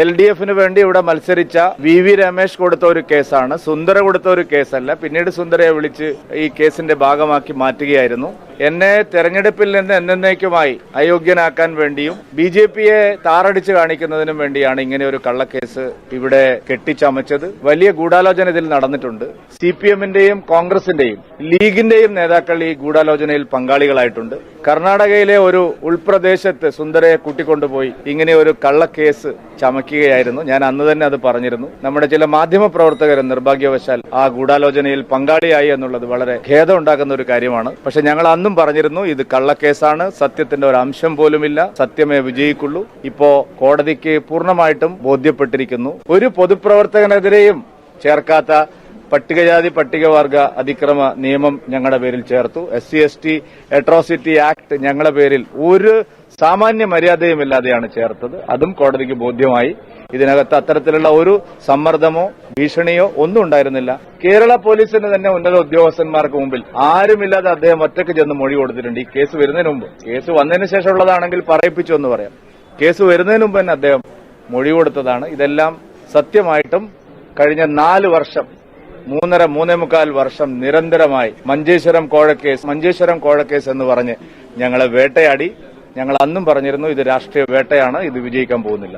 L D എഫിന് വേണ്ടി ഇവിടെ മത്സരിച്ച വി വി രമേശ് കൊടുത്ത ഒരു കേസാണ്. സുന്ദര കൊടുത്ത ഒരു കേസല്ല. പിന്നീട് സുന്ദരയെ വിളിച്ച് ഈ കേസിന്റെ ഭാഗമാക്കി മാറ്റുകയായിരുന്നു. എന്നെ തെരഞ്ഞെടുപ്പിൽ നിന്ന് എന്നേക്കുമായി അയോഗ്യനാക്കാൻ വേണ്ടിയും ബി ജെ പിയെ താറടിച്ച് കാണിക്കുന്നതിനും വേണ്ടിയാണ് ഇങ്ങനെ ഒരു കള്ളക്കേസ് ഇവിടെ കെട്ടിച്ചമച്ചത്. വലിയ ഗൂഢാലോചന ഇതിൽ നടന്നിട്ടുണ്ട്. സി പി എമ്മിന്റെയും കോൺഗ്രസിന്റെയും ലീഗിന്റെയും നേതാക്കൾ ഈ ഗൂഢാലോചനയിൽ പങ്കാളികളായിട്ടുണ്ട്. കർണാടകയിലെ ഒരു ഉൾപ്രദേശത്ത് സുന്ദരയെ കൂട്ടിക്കൊണ്ടുപോയി ഇങ്ങനെ ഒരു കള്ളക്കേസ് ചമക്കുകയായിരുന്നു. ഞാൻ അന്ന് തന്നെ അത് പറഞ്ഞിരുന്നു. നമ്മുടെ ചില മാധ്യമ പ്രവർത്തകർ നിർഭാഗ്യവശാൽ ആ ഗൂഢാലോചനയിൽ പങ്കാളിയായി എന്നുള്ളത് വളരെ ഖേദം ഉണ്ടാക്കുന്ന ഒരു കാര്യമാണ്. പക്ഷെ ഞങ്ങൾ അന്നും പറഞ്ഞിരുന്നു ഇത് കള്ളക്കേസാണ് സത്യത്തിന്റെ ഒരു അംശം പോലുമില്ല സത്യമേ വിജയിക്കുള്ളൂ. ഇപ്പോ കോടതിക്ക് പൂർണമായിട്ടും ബോധ്യപ്പെട്ടിരിക്കുന്നു. ഒരു പൊതുപ്രവർത്തകനെതിരെയും ചേർക്കാത്ത പട്ടികജാതി പട്ടികവർഗ അതിക്രമ നിയമം ഞങ്ങളുടെ പേരിൽ ചേർത്തു. S C S T atrocity act ഞങ്ങളുടെ പേരിൽ ഒരു സാമാന്യ മര്യാദയുമില്ലാതെയാണ് ചേർത്തത്. അതും കോടതിക്ക് ബോധ്യമായി. ഇതിനകത്ത് അത്തരത്തിലുള്ള ഒരു സമ്മർദ്ദമോ ഭീഷണിയോ ഒന്നും ഉണ്ടായിരുന്നില്ല. കേരള പോലീസിന് തന്നെ ഉന്നത ഉദ്യോഗസ്ഥന്മാർക്ക് മുമ്പിൽ ആരുമില്ലാതെ അദ്ദേഹം ഒറ്റയ്ക്ക് ചെന്ന് മൊഴി കൊടുത്തിട്ടുണ്ട്. ഈ കേസ് വരുന്നതിന് മുമ്പ്. കേസ് വന്നതിന് ശേഷമുള്ളതാണെങ്കിൽ പറയിപ്പിച്ചു എന്ന് പറയാം. കേസ് വരുന്നതിന് മുമ്പ് തന്നെ അദ്ദേഹം മൊഴി കൊടുത്തതാണ്. ഇതെല്ലാം സത്യമായിട്ടും കഴിഞ്ഞ നാല് വർഷം മൂന്നര മൂന്നേ മുക്കാൽ വർഷം നിരന്തരമായി മഞ്ചേശ്വരം കോഴക്കേസ് മഞ്ചേശ്വരം കോഴക്കേസ് എന്ന് പറഞ്ഞ് ഞങ്ങളെ വേട്ടയാടി. ഞങ്ങൾ അന്നും പറഞ്ഞിരുന്നു ഇത് രാഷ്ട്രീയ വേട്ടയാണ് ഇത് വിജയിക്കാൻ പോകുന്നില്ല.